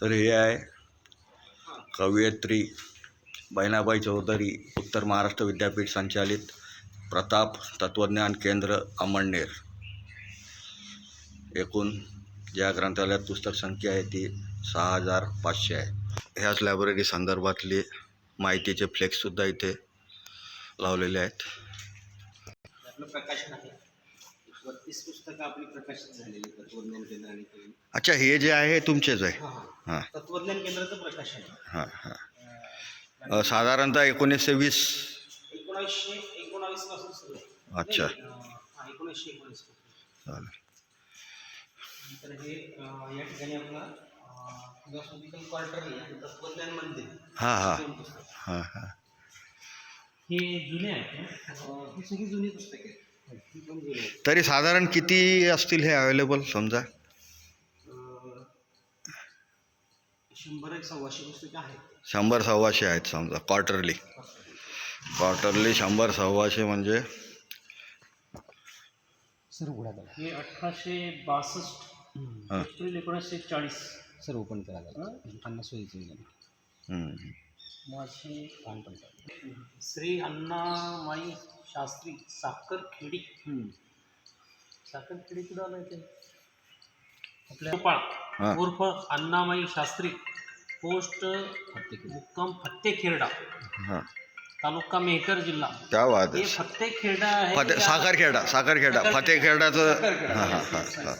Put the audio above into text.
तर हे आहे कवयित्री बहिणाबाई चौधरी उत्तर महाराष्ट्र विद्यापीठ संचालित प्रताप तत्त्वज्ञान केंद्र अमळनेर. एकूण ज्या ग्रंथालयात पुस्तक संख्या आहे ती सहा हजार पाचशे आहे. ह्याच लायब्ररी संदर्भातले माहितीचे फ्लेक्ससुद्धा इथे लावलेले आहेत. अच्छा हे जे आहे हे तुमचेच आहे. हा, हा. हां तत्वज्ञान केंद्राचं प्रकाशन हां हां. साधारणतः एकोणीसशे वीस एकोणीसशे एकोणावीसपासून सुरू अच्छा. एकोणीसशे एकोणीस चालेल. तर हे या ठिकाणी आपला फिलॉसॉफिकल क्वार्टरली आणि तत्वज्ञान मंदिर. हां हां. हां हां हे. जुने आहेत ही? सगळी जुनी पुस्तके तरी साधारण किती असतील हे अवेलेबल समजा? शंभर एक सव्वाशे पुस्तकं आहेत. शंभर सव्वाशे आहेत समजा क्वार्टरली क्वार्टरली शंभर सव्वाशे म्हणजे? सर उघडा त्याला हे अठराशे बासष्ट एप्रिल एकोणीसशे चाळीस. सर ओपन करा त्याला पन्नास. माझे. श्री अण्णामाई शास्त्री साखरखेडी. साखरखेडी कुठं आलं ते? आपल्या हां. उर्फ अण्णामाई शास्त्री पोस्ट मुक्काम फत्तेखेरडा हां. तालुका मेहकर जिल्हा. क्या बात हे. फत्तेखेरडा आहे फते त्या- साखरखेडा साखरखेडा. हां हां हां हां.